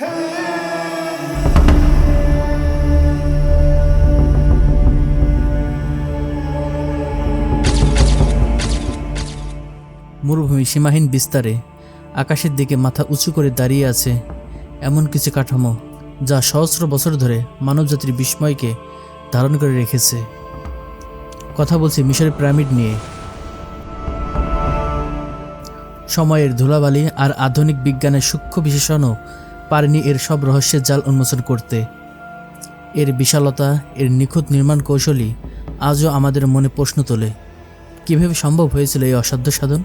মরুভূমি সীমাহীন বিস্তারে আকাশের দিকে মাথা উঁচু করে দাঁড়িয়ে আছে এমন কিছু কাঠামো যা সহস্র বছর ধরে মানবজাতির বিস্ময়কে ধারণ করে রেখেছে। কথা বলছি মিশরের পিরামিড নিয়ে। সময়ের ধুলাবালি আর আধুনিক বিজ্ঞানের সূক্ষ্ম বিশেষণও পারেনি এর সব রহস্যের জাল উন্মোচন করতে। এর বিশালতা, এর নিখুঁত নির্মাণ কৌশলী আজও আমাদের মনে প্রশ্ন তোলে, কীভাবে সম্ভব হয়েছিল এই অসাধ্য সাধন?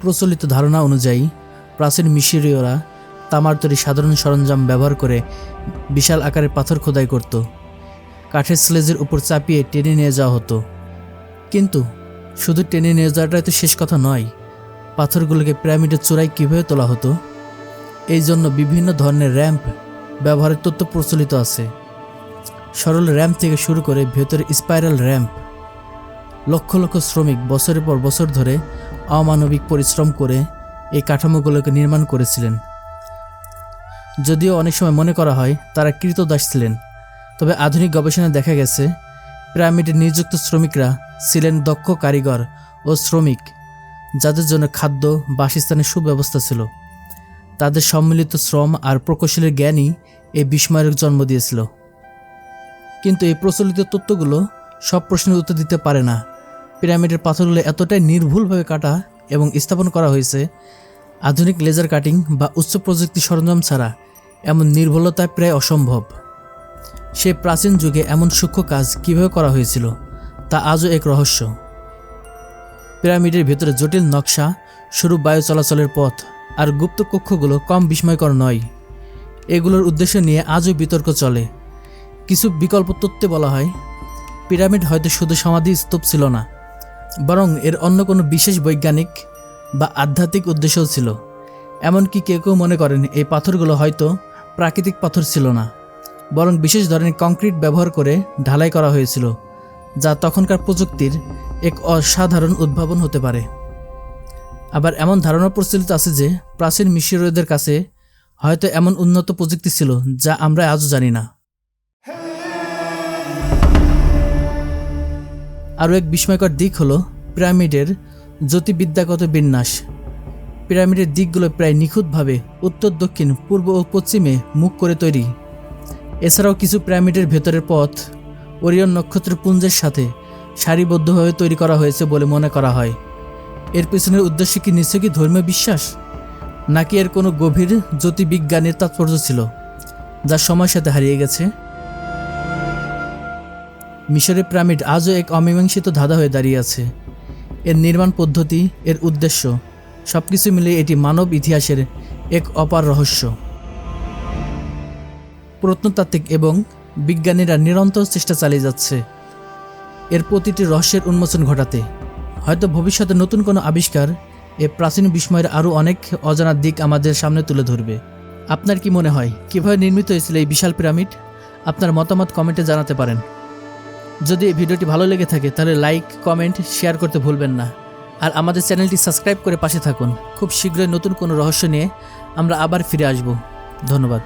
প্রচলিত ধারণা অনুযায়ী, প্রাচীন মিশরীয়রা তামার তৈরি সাধারণ সরঞ্জাম ব্যবহার করে বিশাল আকারের পাথর খোদাই করত। কাঠের স্লেজের উপর চাপিয়ে টেনে নিয়ে যাওয়া হতো। কিন্তু শুধু টেনে নিয়ে যাওয়াটাই তো শেষ কথা নয় পাথরগুলোকে পিরামিডের চূড়ায় কীভাবে তোলা হতো? এই জন্য বিভিন্ন ধরনের র্যাম্প ব্যবহারের তথ্য প্রচলিত আছে। সরল র্যাম্প থেকে শুরু করে ভেতরে স্পাইরাল র্যাম্প। লক্ষ লক্ষ শ্রমিক বছরের পর বছর ধরে অমানবিক পরিশ্রম করে এই কাঠামোগুলোকে নির্মাণ করেছিলেন। যদিও অনেক সময় মনে করা হয় তারা কৃতদাস ছিলেন, তবে আধুনিক গবেষণায় দেখা গেছে পিরামিডে নিযুক্ত শ্রমিকরা ছিলেন দক্ষ কারিগর ও শ্রমিক। যাদের জন্য খাদ্য, বাসস্থানের সুব্যবস্থা ছিল। তাদের সম্মিলিত শ্রম আর প্রকৌশলের জ্ঞানই এই বিস্ময়ের জন্ম দিয়েছিল। কিন্তু এই প্রচলিত তত্ত্বগুলো সব প্রশ্নের উত্তর দিতে পারে না। পিরামিডের পাথরগুলো এতটাই নির্ভুলভাবে কাটা এবং স্থাপন করা হয়েছে, আধুনিক লেজার কাটিং বা উচ্চ প্রযুক্তি সরঞ্জাম ছাড়া এমন নির্ভুলতা প্রায় অসম্ভব। সে প্রাচীন যুগে এমন সূক্ষ্ম কাজ কীভাবে করা হয়েছিল, তা আজও এক রহস্য। পিরামিডের ভেতরে জটিল নকশা, সরু বায়ু চলাচলের পথ আর গুপ্ত কক্ষগুলো কম বিস্ময়কর নয়। এগুলোর উদ্দেশ্য নিয়ে আজও বিতর্ক চলে। কিছু বিকল্প তত্ত্বে বলা হয়, পিরামিড হয়তো শুধু সমাধি স্তূপ ছিল না, বরং এর অন্য কোনো বিশেষ বৈজ্ঞানিক বা আধ্যাত্মিক উদ্দেশ্যও ছিল। এমনকি কেউ কেউ মনে করেন এই পাথরগুলো হয়তো প্রাকৃতিক পাথর ছিল না, বরং বিশেষ ধরনের কংক্রিট ব্যবহার করে ঢালাই করা হয়েছিল, যা তখনকার প্রযুক্তির এক অসাধারণ উদ্ভাবন হতে পারে। আবার এমন ধারণা প্রচলিত আছে যে, প্রাচীন মিশরীয়দের কাছে হয়তো এমন উন্নত প্রযুক্তি ছিল যা আমরা আজও জানি না। আরও এক বিস্ময়কর দিক হলো পিরামিডের জ্যোতির্বিদ্যাগত বিন্যাস। পিরামিডের দিকগুলো প্রায় নিখুঁতভাবে উত্তর, দক্ষিণ, পূর্ব ও পশ্চিমে মুখ করে তৈরি। এছাড়াও কিছু পিরামিডের ভেতরের পথ, ওরিয়ন নক্ষত্রের পুঞ্জের সাথে সারিবদ্ধভাবে তৈরি করা হয়েছে বলে মনে করা হয়। এর পেছনের উদ্দেশ্য কি নিশ্চয় কি ধর্মীয় বিশ্বাস? নাকি এর কোনো গভীর জ্যোতির্বিজ্ঞানের তাৎপর্য ছিল, যা সময়ের সাথে হারিয়ে গেছে? মিশরের পিরামিড আজও এক অমীমাংসিত ধাঁধা হয়ে দাঁড়িয়ে আছে। এর নির্মাণ পদ্ধতি, এর উদ্দেশ্য সব কিছু মিলে এটি মানব ইতিহাসের এক অপার রহস্য। প্রত্নতাত্ত্বিক এবং বিজ্ঞানীরা নিরন্তর চেষ্টা চালিয়ে যাচ্ছে। এর প্রতিটি রহস্যের উন্মোচন ঘটাতে। হয়তো ভবিষ্যতে নতুন কোনো আবিষ্কার এ প্রাচীন বিস্ময়ের আরও অনেক অজানা দিক আমাদের সামনে তুলে ধরবে। আপনার কি মনে হয়, কীভাবে নির্মিত হয়েছিল এই বিশাল পিরামিড? আপনার মতামত কমেন্টে জানাতে পারেন। যদি এই ভিডিওটি ভালো লেগে থাকে, তাহলে লাইক, কমেন্ট, শেয়ার করতে ভুলবেন না। আর আমাদের চ্যানেলটি সাবস্ক্রাইব করে পাশে থাকুন। খুব শীঘ্রই নতুন কোনো রহস্য নিয়ে আমরা আবার ফিরে আসব। ধন্যবাদ।